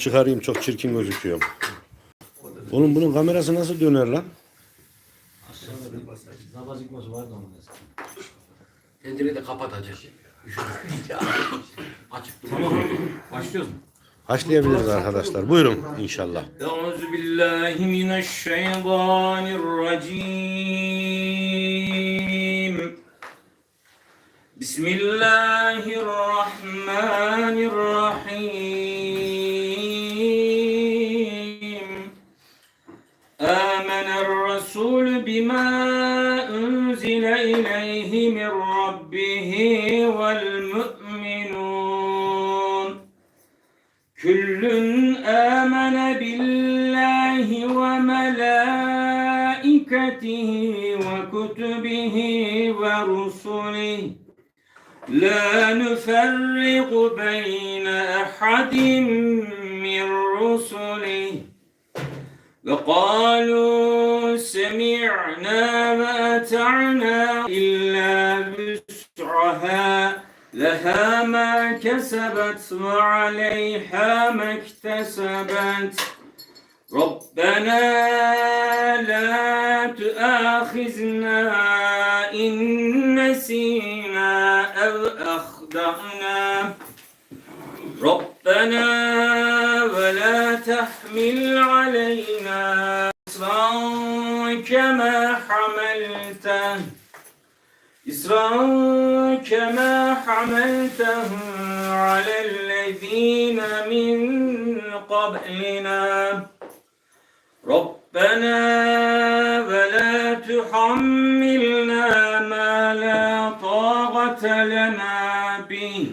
Çıkarayım çok çirkin gözüküyor. Oğlum bunun kamerası nasıl döner lan? Aşağıda bir zabazıkması vardı onun eskiden. Tencereyi de kapatacak. Üşüdüm. Açık. Tamam. Başlıyoruz mu? Haşlayabiliriz arkadaşlar. Buyurun inşallah. Euzu billahi mineşşeytanirracim. Bismillahirrahmanirrahim. بما أنزل إليه من ربه والمؤمنون كل آمن بالله وملائكته وكتبه ورسله لا نفرق بين أحد من رسله وقالوا سمعنا وأطعنا إلا بسعها لها ما كسبت وعليها ما اكتسبت. ربنا لا تؤاخذنا إن نسينا أو أخطأنا. ربنا ولا تحمل علينا إصرا كما حملته. إصرا كما حملته على الذين من قبلنا. ربنا ولا تحملنا ما لا طاقة لنا به.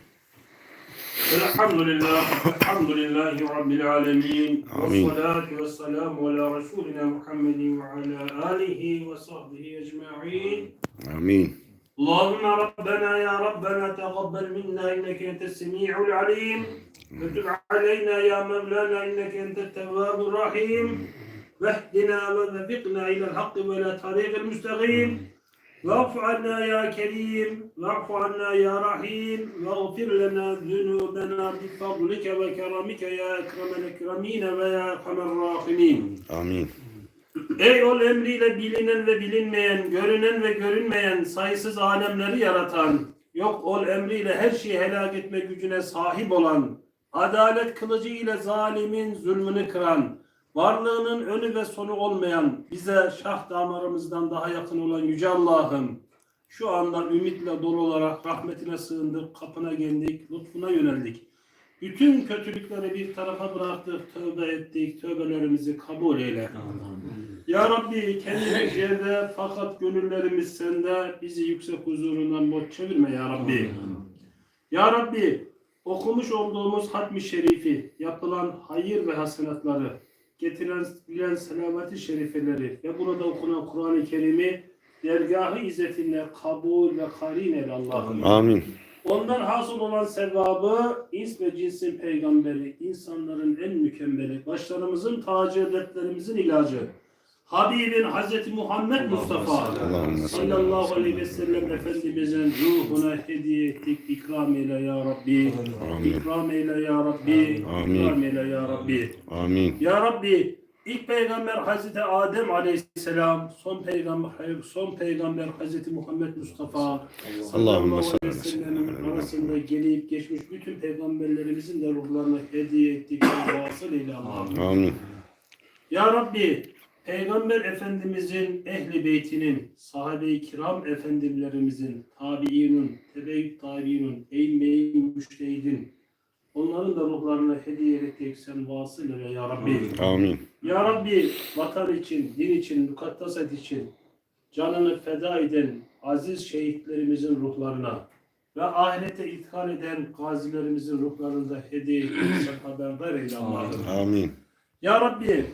الحمد لله الحمد لله رب العالمين. آمين. والصلاة والسلام على رسولنا محمد وعلى آله وصحبه أجمعين. Amin. اللهم ربنا يا ربنا تقبل منا إنك أنت السميع العليم. وتب علينا يا مولانا إنك أنت التواب الرحيم. واهدنا ووفقنا إلى الحق وإلى طريق المستقيم. واعف عنا يا كريم واعف عنا يا رحيم واغفر لنا ذنوبنا بفضلك وكرمك يا أكرم الأكرمين ويا أرحم الراحمين Amin. Ey ol emriyle bilinen ve bilinmeyen, görünen ve görünmeyen, sayısız alemleri yaratan, yok ol emriyle her şeyi helak etme gücüne sahip olan, adalet kılıcı ile zalimin zulmünü kıran, varlığının önü ve sonu olmayan, bize şah damarımızdan daha yakın olan Yüce Allah'ım, şu anda ümitle dolu olarak rahmetine sığındık, kapına geldik, lütfuna yöneldik. Bütün kötülükleri bir tarafa bıraktık, tövbe ettik, tövbelerimizi kabul eyle. Ya Rabbi kendimiz yerde fakat gönüllerimiz sende bizi yüksek huzurundan boş çevirme ya Rabbi. Ya Rabbi okumuş olduğumuz hatmi şerifi, yapılan hayır ve hasenatları, getirilen bilen selameti şerifeleri ve burada okunan Kur'an-ı Kerim'i dergahı izzetinle kabul ve karin eyle Allah'ım. Amin. Ondan hasıl olan sevabı ins ve cinsin peygamberi, insanların en mükemmeli, başlarımızın tacı, dertlerimizin ilacı. Habibin Hazreti Muhammed Mustafa sallallahu aleyhi ve sellem Efendimizin ruhuna hediye ettik. İkram eyle ya Rabbi. Amin. İkram eyle ya Rabbi. Amin. İkram eyle ya Rabbi. Amin. Ya Rabbi ilk peygamber Hazreti Adem aleyhisselam, son peygamber son peygamber Hazreti Muhammed Mustafa sallallahu aleyhi ve sellem'in arasında gelip geçmiş bütün peygamberlerimizin de ruhlarına hediye ettik. Vasıl eyle. Amin. Ya Rabbi Peygamber Efendimizin ehli beytinin, sahabe-i kiram efendilerimizin, tabiinin, tebe-i tabiinin, eğmeyin müştehidin, onların da ruhlarına hediye ettik sen vasıl eyle ya Rabbi. Amin. Ya Rabbi vatan için, din için, mukaddeset için canını feda eden aziz şehitlerimizin ruhlarına ve ahirete ithal eden gazilerimizin ruhlarında hediye ettik sen haberdar eyle Allah'ım. Amin. Ya Rabbi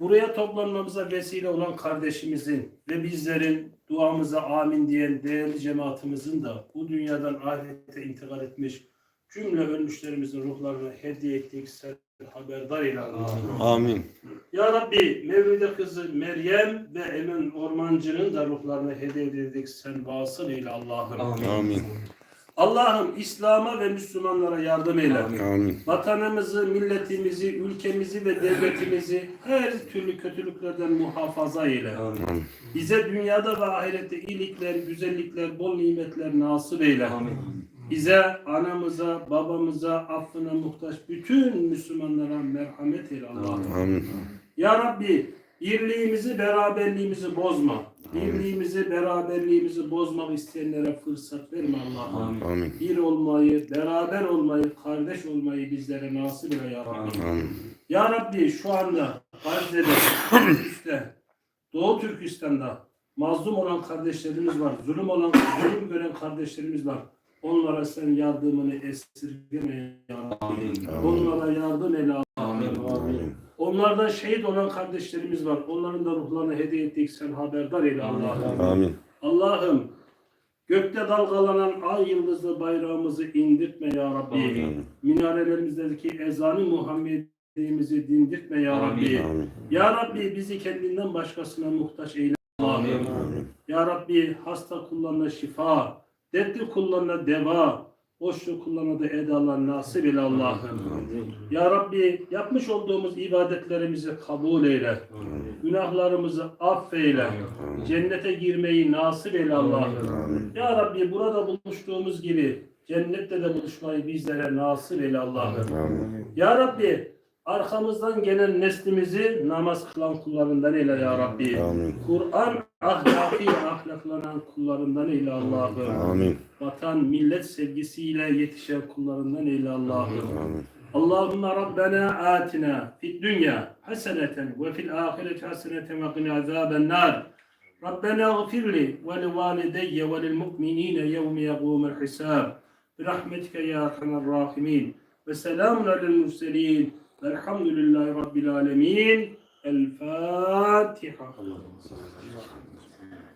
buraya toplanmamıza vesile olan kardeşimizin ve bizlerin duamıza amin diyen değerli cemaatimizin de bu dünyadan ahirete intikal etmiş cümle ölmüşlerimizin ruhlarına hediye ettik. Sen haberdar eyle Allah'ım. Amin. Ya Rabbi Mevlide kızı Meryem ve Emin Ormancı'nın da ruhlarına hediye edildik. Sen vasıl eyle Allah'ım. Amin. Allah'ım İslam'a ve Müslümanlara yardım eyle. Amin. Vatanımızı, milletimizi, ülkemizi ve devletimizi her türlü kötülüklerden muhafaza eyle. Amin. Bize dünyada ve ahirette iyilikler, güzellikler, bol nimetler nasip eyle. Bize, anamıza, babamıza, affına muhtaç bütün Müslümanlara merhamet eyle Allah'ım. Amin. Ya Rabbi birliğimizi, beraberliğimizi bozma. Birliğimizi, beraberliğimizi bozmak isteyenlere fırsat verme Allah'ım. Amin. Bir olmayı, beraber olmayı, kardeş olmayı bizlere nasip eyle ya Rabbi. Amin. Ya Rabbi şu anda Gazze'de, üstte, Doğu Türkistan'da mazlum olan kardeşlerimiz var. Zulüm olan, zulüm gören kardeşlerimiz var. Onlara sen yardımını esirgeme ya Rabbi. Onlara yardım eyle Allah'ım. Amin. Onlardan şehit olan kardeşlerimiz var. Onların da ruhlarını hediye ettik. Sen haberdar eyle Allah'ım. Amin. Allah'ım gökte dalgalanan ay yıldızlı bayrağımızı indirtme ya Rabbi. Minarelerimizdeki ezanı Muhammed'imizi dindirtme ya Rabbi. Amin. Ya Rabbi bizi kendinden başkasına muhtaç eyle Allah'ım. Amin. Ya Rabbi hasta kullarına şifa, dertli kullarına deva, boşluk kullarına da edalar nasip eyle Allah'ım. Ya Rabbi yapmış olduğumuz ibadetlerimizi kabul eyle. Günahlarımızı affeyle. Cennete girmeyi nasip eyle Allah'ım. Ya Rabbi burada buluştuğumuz gibi cennette de buluşmayı bizlere nasip eyle Allah'ım. Ya Rabbi arkamızdan gelen neslimizi namaz kılan kullarından eyle ya Rabbi. Kur'an ahlakıyla ahlaklanan kullarından eyle Allah'ım. Amin. Vatan millet sevgisiyle yetişen kullarından eyle Allah'ım. Amin. اللهم ربنا آتنا في الدنيا حسنة وفي الآخرة حسنة وقنا عذاب النار ربنا اغفر لي ولوالدي وللمؤمنين يوم يقوم الحساب برحمتك يا أرحم الراحمين وسلام على المرسلين والحمد لله رب العالمين الفاتحة. اللهم صل على محمد.